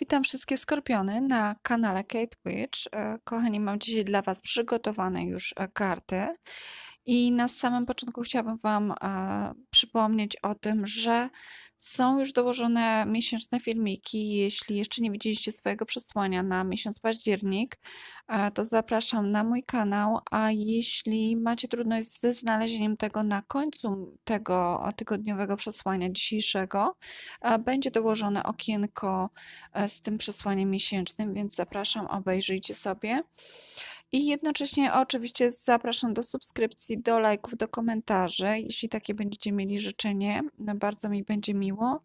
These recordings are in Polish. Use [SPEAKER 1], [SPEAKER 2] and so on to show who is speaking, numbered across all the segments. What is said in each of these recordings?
[SPEAKER 1] Witam wszystkie skorpiony na kanale Kate Witch. E, Kochani, mam dzisiaj dla Was przygotowane już e, karty. I na samym początku chciałabym Wam e, przypomnieć o tym, że są już dołożone miesięczne filmiki. Jeśli jeszcze nie widzieliście swojego przesłania na miesiąc październik, e, to zapraszam na mój kanał. A jeśli macie trudność ze znalezieniem tego na końcu tego tygodniowego przesłania dzisiejszego, e, będzie dołożone okienko e, z tym przesłaniem miesięcznym, więc zapraszam, obejrzyjcie sobie. I jednocześnie oczywiście zapraszam do subskrypcji, do lajków, do komentarzy. Jeśli takie będziecie mieli życzenie, no bardzo mi będzie miło.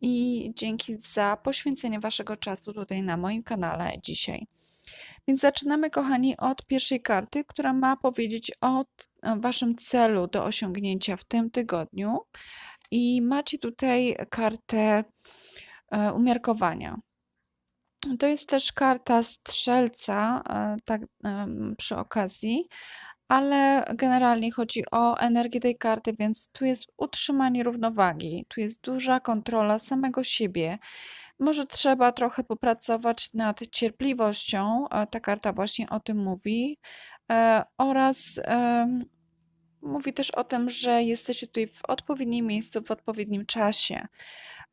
[SPEAKER 1] I dzięki za poświęcenie Waszego czasu tutaj na moim kanale dzisiaj. Więc zaczynamy, kochani, od pierwszej karty, która ma powiedzieć o Waszym celu do osiągnięcia w tym tygodniu. I macie tutaj kartę e, umiarkowania. To jest też karta strzelca, e, tak przy okazji, ale generalnie chodzi o energię tej karty, więc tu jest utrzymanie równowagi, tu jest duża kontrola samego siebie. Może trzeba trochę popracować nad cierpliwością, ta karta właśnie o tym mówi, e, oraz mówi też o tym, że jesteście tutaj w odpowiednim miejscu, w odpowiednim czasie.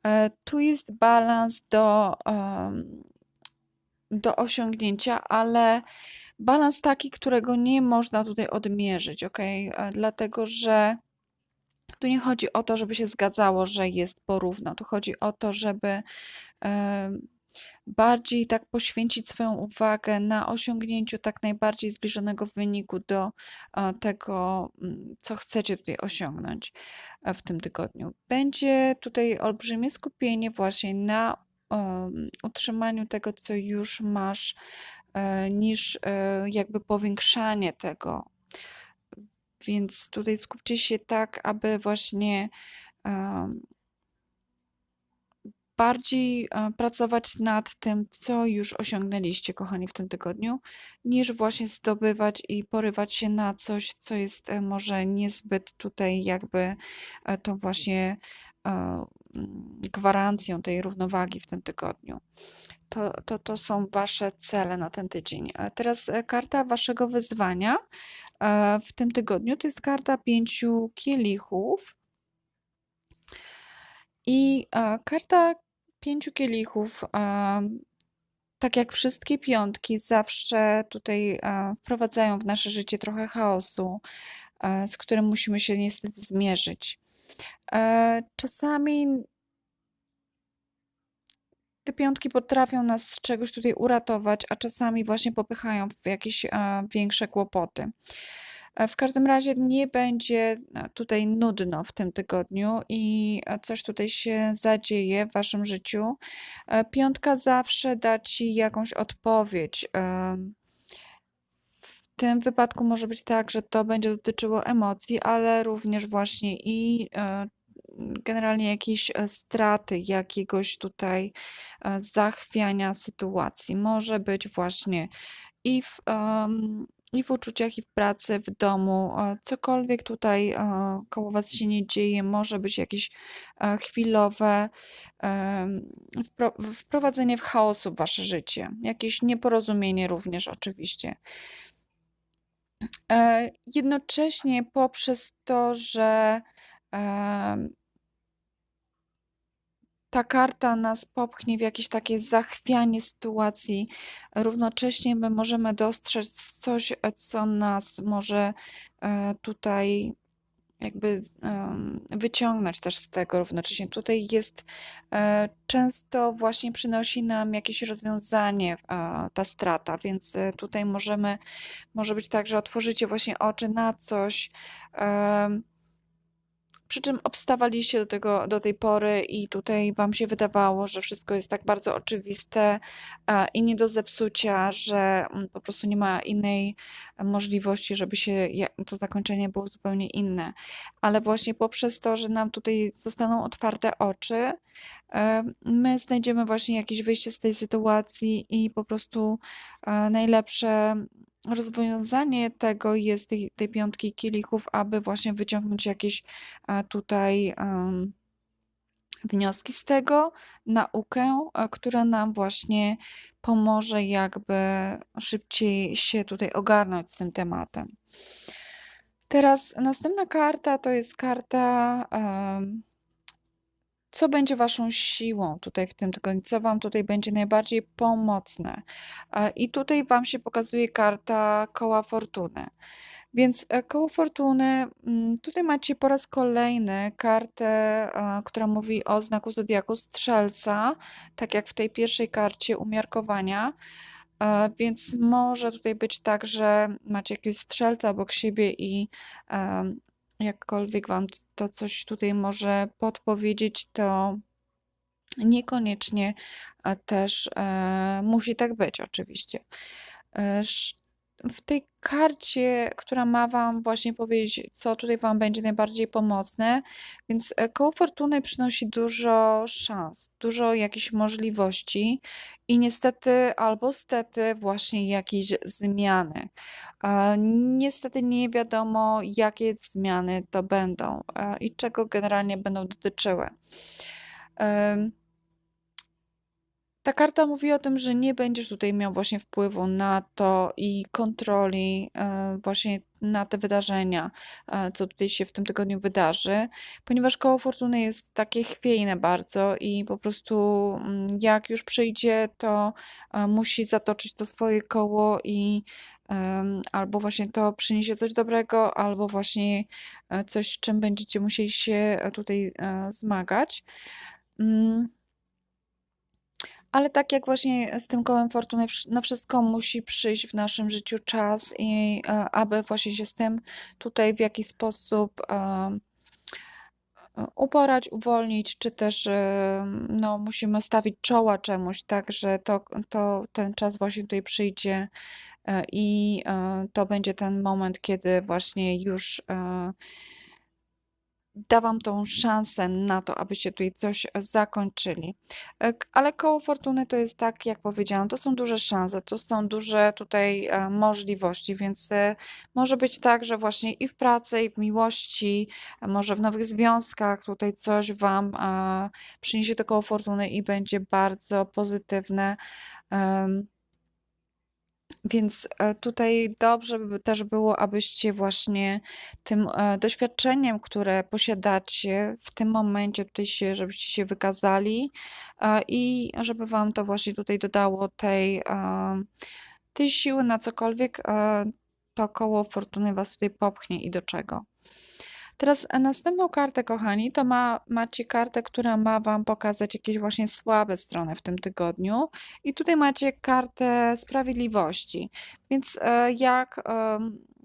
[SPEAKER 1] E, tu jest balans do do osiągnięcia, ale balans taki, którego nie można tutaj odmierzyć, ok? Dlatego, że tu nie chodzi o to, żeby się zgadzało, że jest porówno. Tu chodzi o to, żeby bardziej tak poświęcić swoją uwagę na osiągnięciu tak najbardziej zbliżonego wyniku do tego, mm, co chcecie tutaj osiągnąć e, w tym tygodniu. Będzie tutaj olbrzymie skupienie właśnie na utrzymaniu tego, co już masz, e, niż e, jakby powiększanie tego. Więc tutaj skupcie się tak, aby właśnie bardziej e, pracować nad tym, co już osiągnęliście, kochani, w tym tygodniu, niż właśnie zdobywać i porywać się na coś, co jest może niezbyt tutaj jakby tą właśnie gwarancją tej równowagi w tym tygodniu. To, to, to są Wasze cele na ten tydzień. A teraz e, karta Waszego wyzwania e, w tym tygodniu to jest karta pięciu kielichów. I e, karta pięciu kielichów, tak jak wszystkie piątki, zawsze tutaj wprowadzają w nasze życie trochę chaosu, z którym musimy się niestety zmierzyć. Czasami te piątki potrafią nas z czegoś tutaj uratować, a czasami właśnie popychają w jakieś większe kłopoty. E, w każdym razie nie będzie e, tutaj nudno w tym tygodniu i e, coś tutaj się zadzieje w waszym życiu. Piątka zawsze da ci jakąś odpowiedź. Tym wypadku może być tak, że to będzie dotyczyło emocji, ale również właśnie i generalnie jakiejś e, straty, jakiegoś tutaj e, zachwiania sytuacji. Może być właśnie i w, i w uczuciach, i w pracy, w domu, e, cokolwiek tutaj koło Was się nie dzieje, może być jakieś chwilowe wprowadzenie w chaosu w Wasze życie, jakieś nieporozumienie również oczywiście. Jednocześnie poprzez to, że ta karta nas popchnie w jakieś takie zachwianie sytuacji. Równocześnie my możemy dostrzec coś, co nas może e, tutaj jakby wyciągnąć też z tego równocześnie. Tutaj jest e, często właśnie przynosi nam jakieś rozwiązanie e, ta strata, więc tutaj możemy, może być tak, że otworzycie właśnie oczy na coś, przy czym obstawaliście do tego do tej pory i tutaj wam się wydawało, że wszystko jest tak bardzo oczywiste e, i nie do zepsucia, że mm, po prostu nie ma innej możliwości, żeby się to zakończenie było zupełnie inne. Ale właśnie poprzez to, że nam tutaj zostaną otwarte oczy, e, my znajdziemy właśnie jakieś wyjście z tej sytuacji i po prostu e, najlepsze rozwiązanie tego jest tej, tej piątki kielichów, aby właśnie wyciągnąć jakieś tutaj um, wnioski z tego, naukę, e, która nam właśnie pomoże jakby szybciej się tutaj ogarnąć z tym tematem. Teraz następna karta to jest karta, em, co będzie waszą siłą tutaj w tym tygodniu, co wam tutaj będzie najbardziej pomocne. E, I tutaj wam się pokazuje karta koła fortuny. Więc e, koło fortuny, mm, tutaj macie po raz kolejny kartę, e, która mówi o znaku zodiaku strzelca, tak jak w tej pierwszej karcie umiarkowania. Więc może tutaj być tak, że macie jakiegoś strzelca obok siebie i jakkolwiek wam to coś tutaj może podpowiedzieć, to niekoniecznie e, też e, musi tak być, oczywiście. E, w tej karcie, która ma Wam właśnie powiedzieć, co tutaj Wam będzie najbardziej pomocne, więc e, koło fortuny przynosi dużo szans, dużo jakichś możliwości i niestety albo stety właśnie jakieś zmiany. Niestety nie wiadomo, jakie zmiany to będą e, i czego generalnie będą dotyczyły. Ta karta mówi o tym, że nie będziesz tutaj miał właśnie wpływu na to i kontroli e, właśnie na te wydarzenia, e, co tutaj się w tym tygodniu wydarzy, ponieważ koło fortuny jest takie chwiejne bardzo i po prostu mm, jak już przyjdzie, to e, musi zatoczyć to swoje koło i albo właśnie to przyniesie coś dobrego, albo właśnie coś, czym będziecie musieli się tutaj zmagać. Ale tak jak właśnie z tym kołem fortuny, na wszystko musi przyjść w naszym życiu czas i e, aby właśnie się z tym tutaj w jakiś sposób e, e, uporać, uwolnić, czy też no, musimy stawić czoła czemuś, tak, że to, to ten czas właśnie tutaj przyjdzie i to będzie ten moment, kiedy właśnie już e, da wam tą szansę na to, abyście tutaj coś zakończyli. E, Ale koło fortuny to jest tak, jak powiedziałam, to są duże szanse, to są duże tutaj e, możliwości, więc e, może być tak, że właśnie i w pracy, i w miłości, może w nowych związkach tutaj coś wam przyniesie to koło fortuny i będzie bardzo pozytywne. Więc e, tutaj dobrze by też było, abyście właśnie tym e, doświadczeniem, które posiadacie w tym momencie, tutaj się, żebyście się wykazali e, i żeby wam to właśnie tutaj dodało tej, tej siły na cokolwiek to koło fortuny was tutaj popchnie i do czego. Teraz e, następną kartę, kochani, to ma, macie kartę, która ma Wam pokazać jakieś właśnie słabe strony w tym tygodniu. I tutaj macie kartę sprawiedliwości. Więc e, jak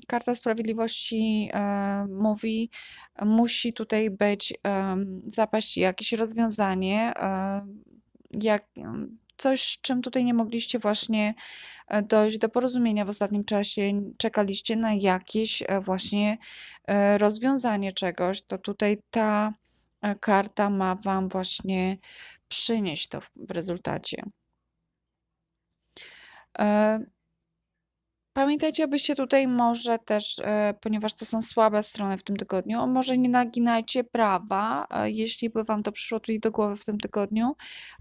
[SPEAKER 1] karta sprawiedliwości e, mówi, musi tutaj być zapaść jakieś rozwiązanie, jak, coś, czym tutaj nie mogliście właśnie e, dojść do porozumienia w ostatnim czasie, czekaliście na jakieś e, właśnie e, rozwiązanie czegoś, to tutaj ta karta ma Wam właśnie przynieść to w rezultacie. Pamiętajcie, abyście tutaj może też, e, ponieważ to są słabe strony w tym tygodniu, może nie naginajcie prawa, e, jeśli by wam to przyszło tutaj do głowy w tym tygodniu,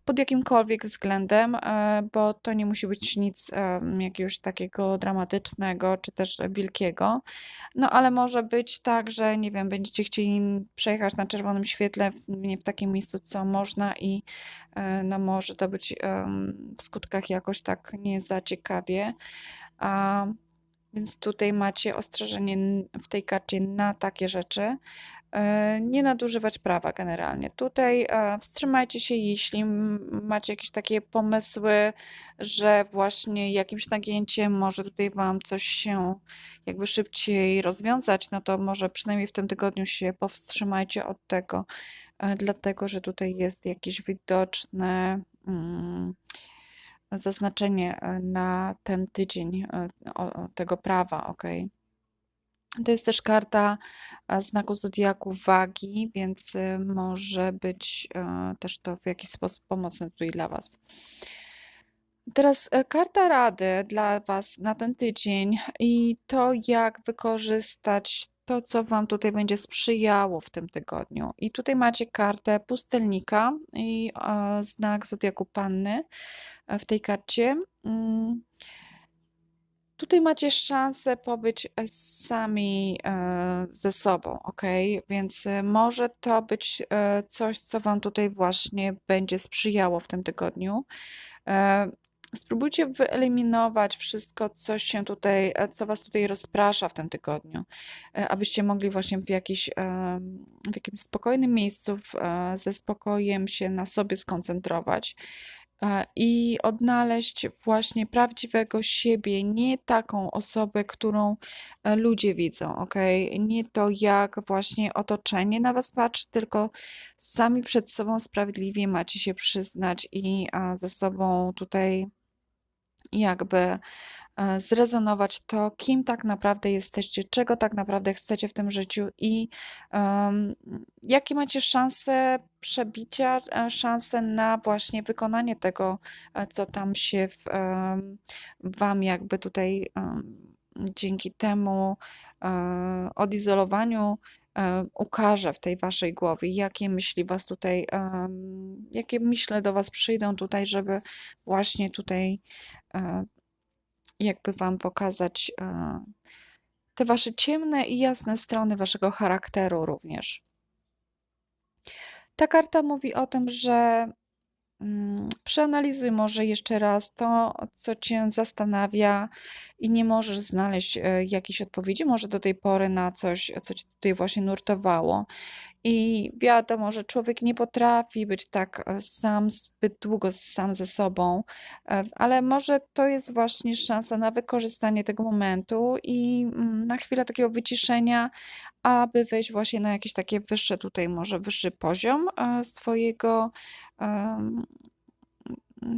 [SPEAKER 1] pod jakimkolwiek względem, e, bo to nie musi być nic jakiegoś takiego dramatycznego, czy też wielkiego. No ale może być tak, że nie wiem, będziecie chcieli przejechać na czerwonym świetle nie w takim miejscu, co można i no może to być w skutkach jakoś tak nie za ciekawie. A, więc tutaj macie ostrzeżenie w tej karcie na takie rzeczy. E, Nie nadużywać prawa generalnie. Tutaj e, wstrzymajcie się, jeśli macie jakieś takie pomysły, że właśnie jakimś nagięciem może tutaj Wam coś się jakby szybciej rozwiązać, no to może przynajmniej w tym tygodniu się powstrzymajcie od tego, e, dlatego że tutaj jest jakieś widoczne. Zaznaczenie e, na ten tydzień e, tego prawa, ok. To jest też karta e, znaku zodiaku wagi, więc może być też to w jakiś sposób pomocne tutaj dla Was. Teraz karta rady dla Was na ten tydzień i to, jak wykorzystać to, co Wam tutaj będzie sprzyjało w tym tygodniu. I tutaj macie kartę pustelnika i e, znak zodiaku panny e, w tej karcie. Mm. Tutaj macie szansę pobyć e, sami e, ze sobą, ok? Więc e, może to być e, coś, co Wam tutaj właśnie będzie sprzyjało w tym tygodniu. E, Spróbujcie wyeliminować wszystko, co się tutaj, e, co Was tutaj rozprasza w tym tygodniu, e, abyście mogli właśnie w, jakiś, em, w jakimś spokojnym miejscu e, ze spokojem się na sobie skoncentrować e, i odnaleźć właśnie prawdziwego siebie, nie taką osobę, którą e, ludzie widzą, ok? Nie to, jak właśnie otoczenie na Was patrzy, tylko sami przed sobą sprawiedliwie macie się przyznać i ze sobą tutaj jakby e, zrezonować to, kim tak naprawdę jesteście, czego tak naprawdę chcecie w tym życiu i um, jakie macie szanse przebicia, e, szanse na właśnie wykonanie tego, e, co tam się w, um, Wam jakby tutaj um, dzięki temu um, odizolowaniu ukaże w tej waszej głowie, jakie myśli was tutaj, jakie myśle do was przyjdą tutaj, żeby właśnie tutaj um, jakby wam pokazać um, te wasze ciemne i jasne strony waszego charakteru również. Ta karta mówi o tym, że Przeanalizuj może jeszcze raz to, co cię zastanawia i nie możesz znaleźć e, jakiejś odpowiedzi, może do tej pory na coś, co cię tutaj właśnie nurtowało. I wiadomo, że człowiek nie potrafi być tak e, sam zbyt długo sam ze sobą, e, ale może to jest właśnie szansa na wykorzystanie tego momentu i mm, na chwilę takiego wyciszenia, aby wejść właśnie na jakieś takie wyższe, tutaj może wyższy poziom e, swojego,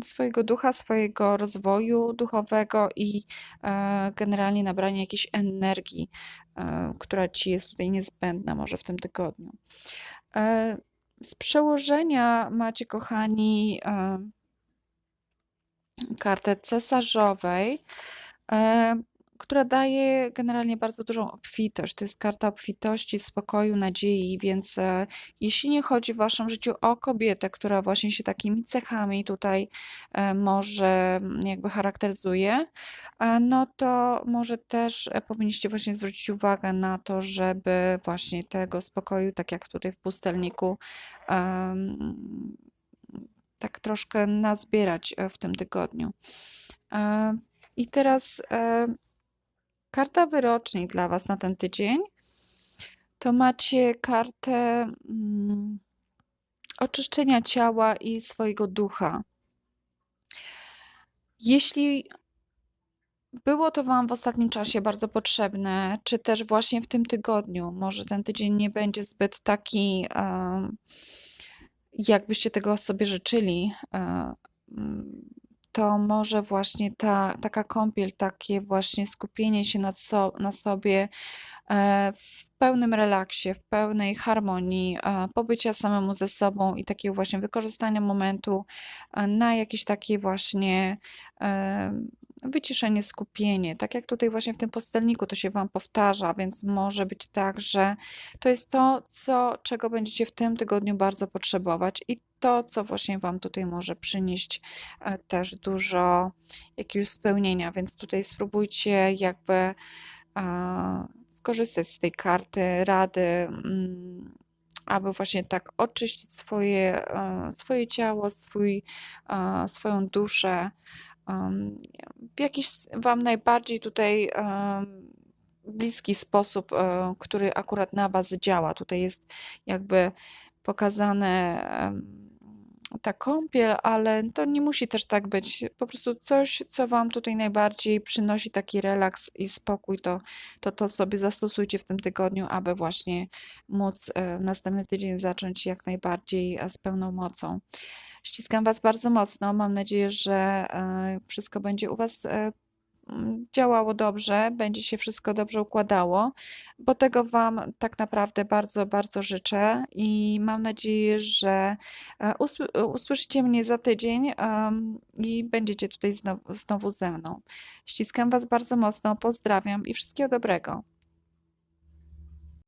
[SPEAKER 1] swojego ducha, swojego rozwoju duchowego i e, generalnie nabranie jakiejś energii, e, która ci jest tutaj niezbędna może w tym tygodniu. E, Z przełożenia macie, kochani, kartę cesarzowej. Która daje generalnie bardzo dużą obfitość. To jest karta obfitości, spokoju, nadziei, więc e, jeśli nie chodzi w waszym życiu o kobietę, która właśnie się takimi cechami tutaj e, może jakby charakteryzuje, e, no to może też powinniście właśnie zwrócić uwagę na to, żeby właśnie tego spokoju, tak jak tutaj w pustelniku, tak troszkę nazbierać w tym tygodniu. I teraz karta wyroczni dla Was na ten tydzień. To macie kartę mm, oczyszczenia ciała i swojego ducha. Jeśli było to Wam w ostatnim czasie bardzo potrzebne, czy też właśnie w tym tygodniu, może ten tydzień nie będzie zbyt taki, em, jakbyście tego sobie życzyli, e, mm, to może właśnie ta taka kąpiel, takie właśnie skupienie się nad so na sobie, e, w pełnym relaksie, w pełnej harmonii, e, pobycia samemu ze sobą i takiego właśnie wykorzystania momentu, e, na jakieś takie właśnie, wyciszenie, skupienie. Tak jak tutaj właśnie w tym pustelniku to się Wam powtarza, więc może być tak, że to jest to, co czego będziecie w tym tygodniu bardzo potrzebować i to, co właśnie Wam tutaj może przynieść e, też dużo jakiegoś spełnienia, więc tutaj spróbujcie jakby e, skorzystać z tej karty rady, mm, aby właśnie tak oczyścić swoje, e, swoje ciało, swój, swoją duszę, w jakiś Wam najbardziej tutaj bliski sposób, e, który akurat na Was działa. Tutaj jest jakby pokazane ta kąpiel, ale to nie musi też tak być. Po prostu coś, co Wam tutaj najbardziej przynosi taki relaks i spokój, to to, to sobie zastosujcie w tym tygodniu, aby właśnie móc e, następny tydzień zacząć jak najbardziej e, z pełną mocą. Ściskam Was bardzo mocno. Mam nadzieję, że e, wszystko będzie u Was e, działało dobrze, będzie się wszystko dobrze układało, bo tego Wam tak naprawdę bardzo, bardzo życzę i mam nadzieję, że e, usły- usłyszycie mnie za tydzień em, i będziecie tutaj znowu, znowu ze mną. Ściskam Was bardzo mocno, pozdrawiam i wszystkiego dobrego.